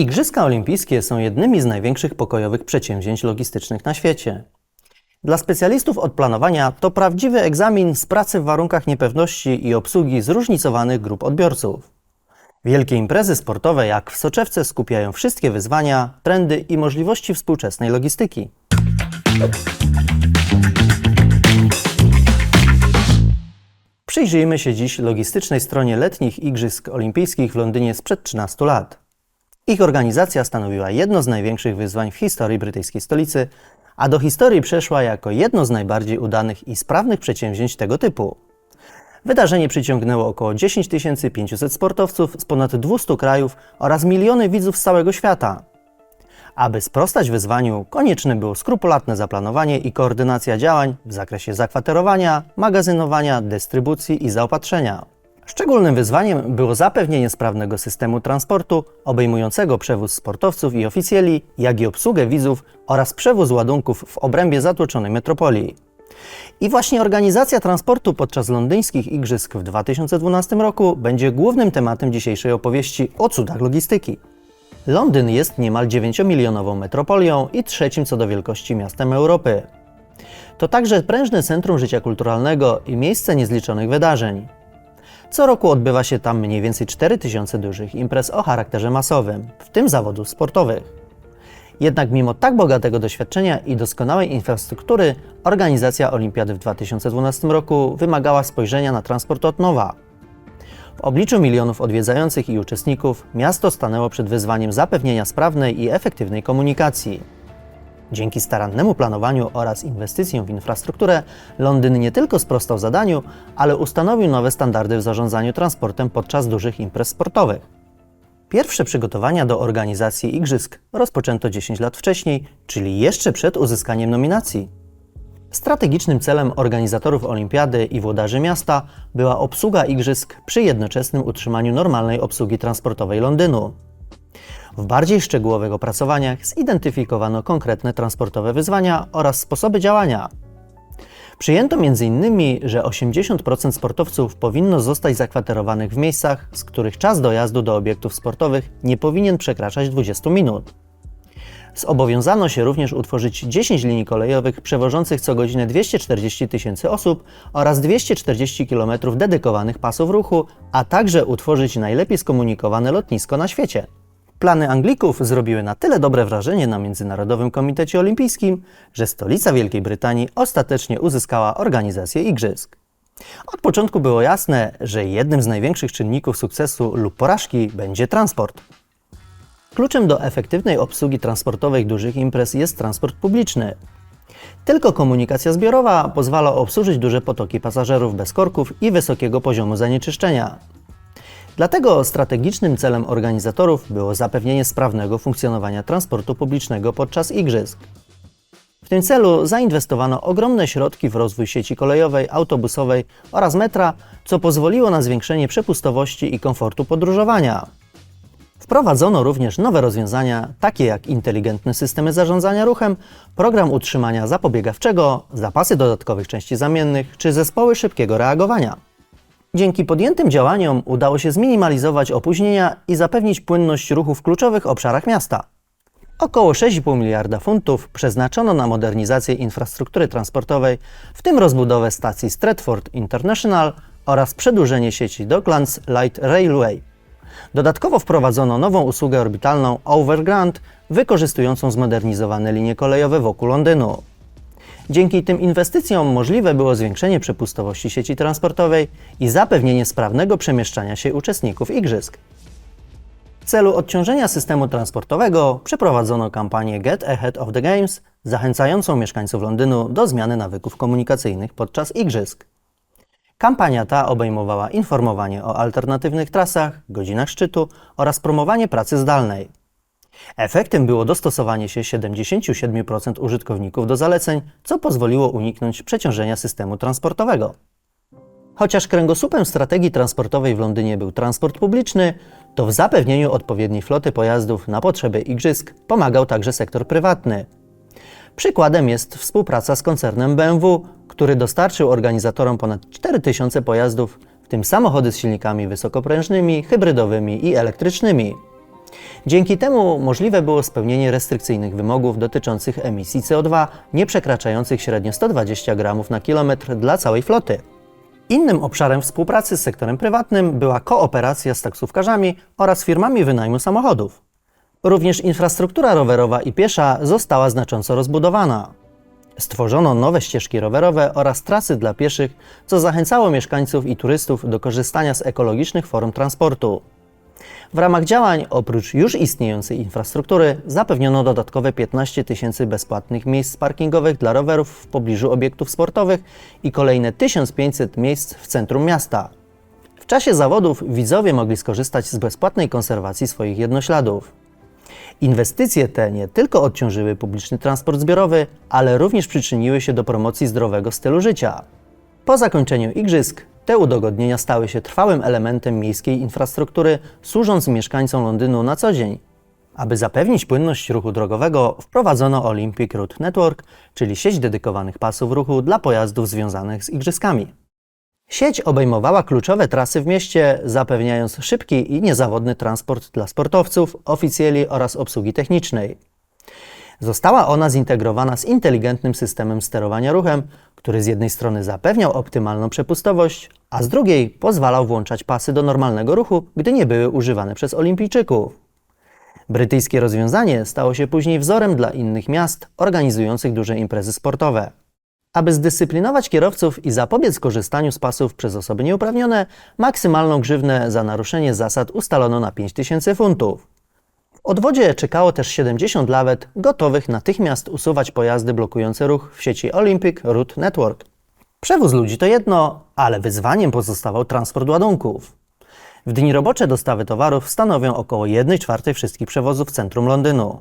Igrzyska Olimpijskie są jednymi z największych pokojowych przedsięwzięć logistycznych na świecie. Dla specjalistów od planowania to prawdziwy egzamin z pracy w warunkach niepewności i obsługi zróżnicowanych grup odbiorców. Wielkie imprezy sportowe jak w Soczewce skupiają wszystkie wyzwania, trendy i możliwości współczesnej logistyki. Przyjrzyjmy się dziś logistycznej stronie letnich Igrzysk Olimpijskich w Londynie sprzed 13 lat. Ich organizacja stanowiła jedno z największych wyzwań w historii brytyjskiej stolicy, a do historii przeszła jako jedno z najbardziej udanych i sprawnych przedsięwzięć tego typu. Wydarzenie przyciągnęło około 10 500 sportowców z ponad 200 krajów oraz miliony widzów z całego świata. Aby sprostać wyzwaniu, konieczne było skrupulatne zaplanowanie i koordynacja działań w zakresie zakwaterowania, magazynowania, dystrybucji i zaopatrzenia. Szczególnym wyzwaniem było zapewnienie sprawnego systemu transportu obejmującego przewóz sportowców i oficjeli, jak i obsługę widzów oraz przewóz ładunków w obrębie zatłoczonej metropolii. I właśnie organizacja transportu podczas londyńskich igrzysk w 2012 roku będzie głównym tematem dzisiejszej opowieści o cudach logistyki. Londyn jest niemal 9-milionową metropolią i trzecim co do wielkości miastem Europy. To także prężne centrum życia kulturalnego i miejsce niezliczonych wydarzeń. Co roku odbywa się tam mniej więcej 4000 dużych imprez o charakterze masowym, w tym zawodów sportowych. Jednak mimo tak bogatego doświadczenia i doskonałej infrastruktury, organizacja Olimpiady w 2012 roku wymagała spojrzenia na transport od nowa. W obliczu milionów odwiedzających i uczestników, miasto stanęło przed wyzwaniem zapewnienia sprawnej i efektywnej komunikacji. Dzięki starannemu planowaniu oraz inwestycjom w infrastrukturę, Londyn nie tylko sprostał zadaniu, ale ustanowił nowe standardy w zarządzaniu transportem podczas dużych imprez sportowych. Pierwsze przygotowania do organizacji igrzysk rozpoczęto 10 lat wcześniej, czyli jeszcze przed uzyskaniem nominacji. Strategicznym celem organizatorów olimpiady i włodarzy miasta była obsługa igrzysk przy jednoczesnym utrzymaniu normalnej obsługi transportowej Londynu. W bardziej szczegółowych opracowaniach zidentyfikowano konkretne transportowe wyzwania oraz sposoby działania. Przyjęto m.in., że 80% sportowców powinno zostać zakwaterowanych w miejscach, z których czas dojazdu do obiektów sportowych nie powinien przekraczać 20 minut. Zobowiązano się również utworzyć 10 linii kolejowych przewożących co godzinę 240 tysięcy osób oraz 240 km dedykowanych pasów ruchu, a także utworzyć najlepiej skomunikowane lotnisko na świecie. Plany Anglików zrobiły na tyle dobre wrażenie na Międzynarodowym Komitecie Olimpijskim, że stolica Wielkiej Brytanii ostatecznie uzyskała organizację igrzysk. Od początku było jasne, że jednym z największych czynników sukcesu lub porażki będzie transport. Kluczem do efektywnej obsługi transportowej dużych imprez jest transport publiczny. Tylko komunikacja zbiorowa pozwala obsłużyć duże potoki pasażerów bez korków i wysokiego poziomu zanieczyszczenia. Dlatego strategicznym celem organizatorów było zapewnienie sprawnego funkcjonowania transportu publicznego podczas igrzysk. W tym celu zainwestowano ogromne środki w rozwój sieci kolejowej, autobusowej oraz metra, co pozwoliło na zwiększenie przepustowości i komfortu podróżowania. Wprowadzono również nowe rozwiązania, takie jak inteligentne systemy zarządzania ruchem, program utrzymania zapobiegawczego, zapasy dodatkowych części zamiennych czy zespoły szybkiego reagowania. Dzięki podjętym działaniom udało się zminimalizować opóźnienia i zapewnić płynność ruchu w kluczowych obszarach miasta. Około 6,5 miliarda funtów przeznaczono na modernizację infrastruktury transportowej, w tym rozbudowę stacji Stratford International oraz przedłużenie sieci Docklands Light Railway. Dodatkowo wprowadzono nową usługę orbitalną Overground, wykorzystującą zmodernizowane linie kolejowe wokół Londynu. Dzięki tym inwestycjom możliwe było zwiększenie przepustowości sieci transportowej i zapewnienie sprawnego przemieszczania się uczestników igrzysk. W celu odciążenia systemu transportowego przeprowadzono kampanię Get Ahead of the Games, zachęcającą mieszkańców Londynu do zmiany nawyków komunikacyjnych podczas igrzysk. Kampania ta obejmowała informowanie o alternatywnych trasach, godzinach szczytu oraz promowanie pracy zdalnej. Efektem było dostosowanie się 77% użytkowników do zaleceń, co pozwoliło uniknąć przeciążenia systemu transportowego. Chociaż kręgosłupem strategii transportowej w Londynie był transport publiczny, to w zapewnieniu odpowiedniej floty pojazdów na potrzeby igrzysk pomagał także sektor prywatny. Przykładem jest współpraca z koncernem BMW, który dostarczył organizatorom ponad 4000 pojazdów, w tym samochody z silnikami wysokoprężnymi, hybrydowymi i elektrycznymi. Dzięki temu możliwe było spełnienie restrykcyjnych wymogów dotyczących emisji CO2 nie przekraczających średnio 120 gramów na kilometr dla całej floty. Innym obszarem współpracy z sektorem prywatnym była kooperacja z taksówkarzami oraz firmami wynajmu samochodów. Również infrastruktura rowerowa i piesza została znacząco rozbudowana. Stworzono nowe ścieżki rowerowe oraz trasy dla pieszych, co zachęcało mieszkańców i turystów do korzystania z ekologicznych form transportu. W ramach działań, oprócz już istniejącej infrastruktury, zapewniono dodatkowe 15 tysięcy bezpłatnych miejsc parkingowych dla rowerów w pobliżu obiektów sportowych i kolejne 1500 miejsc w centrum miasta. W czasie zawodów widzowie mogli skorzystać z bezpłatnej konserwacji swoich jednośladów. Inwestycje te nie tylko odciążyły publiczny transport zbiorowy, ale również przyczyniły się do promocji zdrowego stylu życia. Po zakończeniu igrzysk te udogodnienia stały się trwałym elementem miejskiej infrastruktury, służąc mieszkańcom Londynu na co dzień. Aby zapewnić płynność ruchu drogowego, wprowadzono Olympic Route Network, czyli sieć dedykowanych pasów ruchu dla pojazdów związanych z igrzyskami. Sieć obejmowała kluczowe trasy w mieście, zapewniając szybki i niezawodny transport dla sportowców, oficjeli oraz obsługi technicznej. Została ona zintegrowana z inteligentnym systemem sterowania ruchem, który z jednej strony zapewniał optymalną przepustowość, a z drugiej pozwalał włączać pasy do normalnego ruchu, gdy nie były używane przez olimpijczyków. Brytyjskie rozwiązanie stało się później wzorem dla innych miast organizujących duże imprezy sportowe. Aby zdyscyplinować kierowców i zapobiec korzystaniu z pasów przez osoby nieuprawnione, maksymalną grzywnę za naruszenie zasad ustalono na 5000 funtów. W odwodzie czekało też 70 lawet gotowych natychmiast usuwać pojazdy blokujące ruch w sieci Olympic Route Network. Przewóz ludzi to jedno, ale wyzwaniem pozostawał transport ładunków. W dni robocze dostawy towarów stanowią około 1 czwartej wszystkich przewozów w centrum Londynu.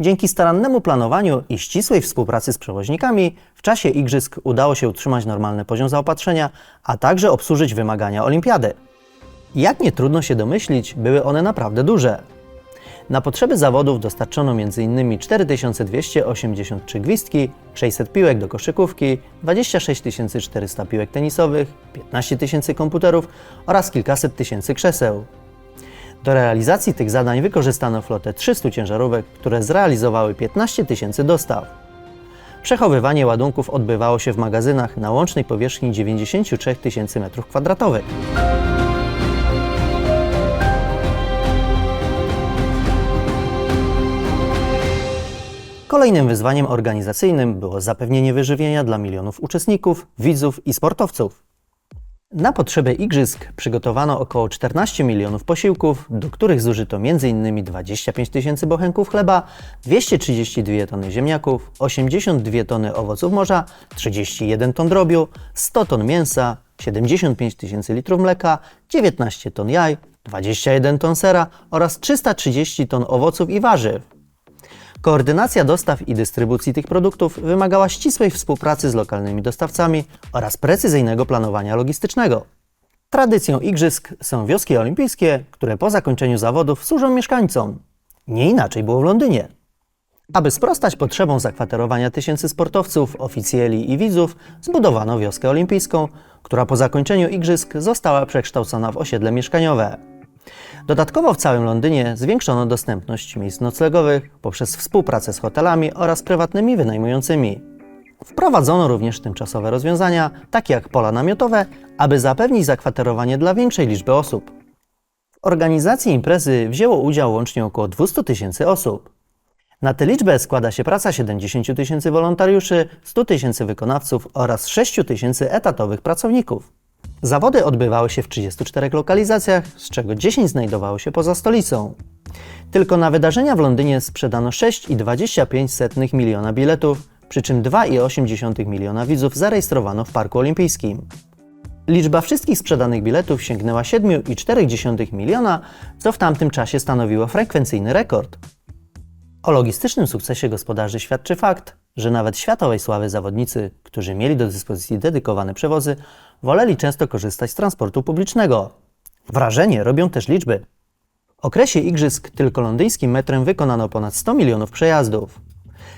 Dzięki starannemu planowaniu i ścisłej współpracy z przewoźnikami w czasie igrzysk udało się utrzymać normalny poziom zaopatrzenia, a także obsłużyć wymagania olimpiady. Jak nie trudno się domyślić, były one naprawdę duże. Na potrzeby zawodów dostarczono m.in. 4283 gwizdki, 600 piłek do koszykówki, 26 400 piłek tenisowych, 15 tysięcy komputerów oraz kilkaset tysięcy krzeseł. Do realizacji tych zadań wykorzystano flotę 300 ciężarówek, które zrealizowały 15 tysięcy dostaw. Przechowywanie ładunków odbywało się w magazynach na łącznej powierzchni 93 tysięcy m2. Kolejnym wyzwaniem organizacyjnym było zapewnienie wyżywienia dla milionów uczestników, widzów i sportowców. Na potrzeby igrzysk przygotowano około 14 milionów posiłków, do których zużyto m.in. 25 tysięcy bochenków chleba, 232 tony ziemniaków, 82 tony owoców morza, 31 ton drobiu, 100 ton mięsa, 75 tysięcy litrów mleka, 19 ton jaj, 21 ton sera oraz 330 ton owoców i warzyw. Koordynacja dostaw i dystrybucji tych produktów wymagała ścisłej współpracy z lokalnymi dostawcami oraz precyzyjnego planowania logistycznego. Tradycją igrzysk są wioski olimpijskie, które po zakończeniu zawodów służą mieszkańcom. Nie inaczej było w Londynie. Aby sprostać potrzebom zakwaterowania tysięcy sportowców, oficjeli i widzów, zbudowano wioskę olimpijską, która po zakończeniu igrzysk została przekształcona w osiedle mieszkaniowe. Dodatkowo w całym Londynie zwiększono dostępność miejsc noclegowych poprzez współpracę z hotelami oraz prywatnymi wynajmującymi. Wprowadzono również tymczasowe rozwiązania, takie jak pola namiotowe, aby zapewnić zakwaterowanie dla większej liczby osób. W organizacji imprezy wzięło udział łącznie około 200 tysięcy osób. Na tę liczbę składa się praca 70 tysięcy wolontariuszy, 100 tysięcy wykonawców oraz 6 tysięcy etatowych pracowników. Zawody odbywały się w 34 lokalizacjach, z czego 10 znajdowało się poza stolicą. Tylko na wydarzenia w Londynie sprzedano 6,25 miliona biletów, przy czym 2,8 miliona widzów zarejestrowano w Parku Olimpijskim. Liczba wszystkich sprzedanych biletów sięgnęła 7,4 miliona, co w tamtym czasie stanowiło frekwencyjny rekord. O logistycznym sukcesie gospodarzy świadczy fakt, że nawet światowej sławy zawodnicy, którzy mieli do dyspozycji dedykowane przewozy, woleli często korzystać z transportu publicznego. Wrażenie robią też liczby. W okresie igrzysk tylko londyńskim metrem wykonano ponad 100 milionów przejazdów.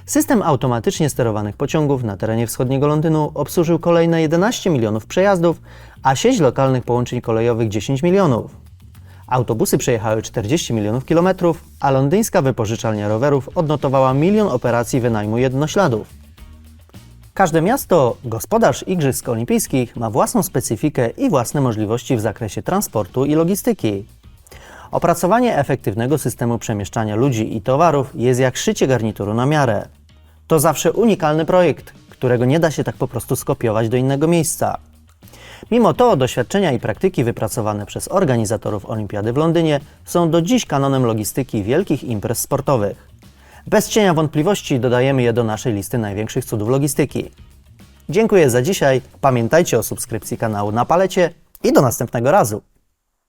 System automatycznie sterowanych pociągów na terenie wschodniego Londynu obsłużył kolejne 11 milionów przejazdów, a sieć lokalnych połączeń kolejowych 10 milionów. Autobusy przejechały 40 milionów kilometrów, a londyńska wypożyczalnia rowerów odnotowała milion operacji wynajmu jednośladów. Każde miasto, gospodarz Igrzysk Olimpijskich ma własną specyfikę i własne możliwości w zakresie transportu i logistyki. Opracowanie efektywnego systemu przemieszczania ludzi i towarów jest jak szycie garnituru na miarę. To zawsze unikalny projekt, którego nie da się tak po prostu skopiować do innego miejsca. Mimo to doświadczenia i praktyki wypracowane przez organizatorów Olimpiady w Londynie są do dziś kanonem logistyki wielkich imprez sportowych. Bez cienia wątpliwości dodajemy je do naszej listy największych cudów logistyki. Dziękuję za dzisiaj, pamiętajcie o subskrypcji kanału na palecie i do następnego razu.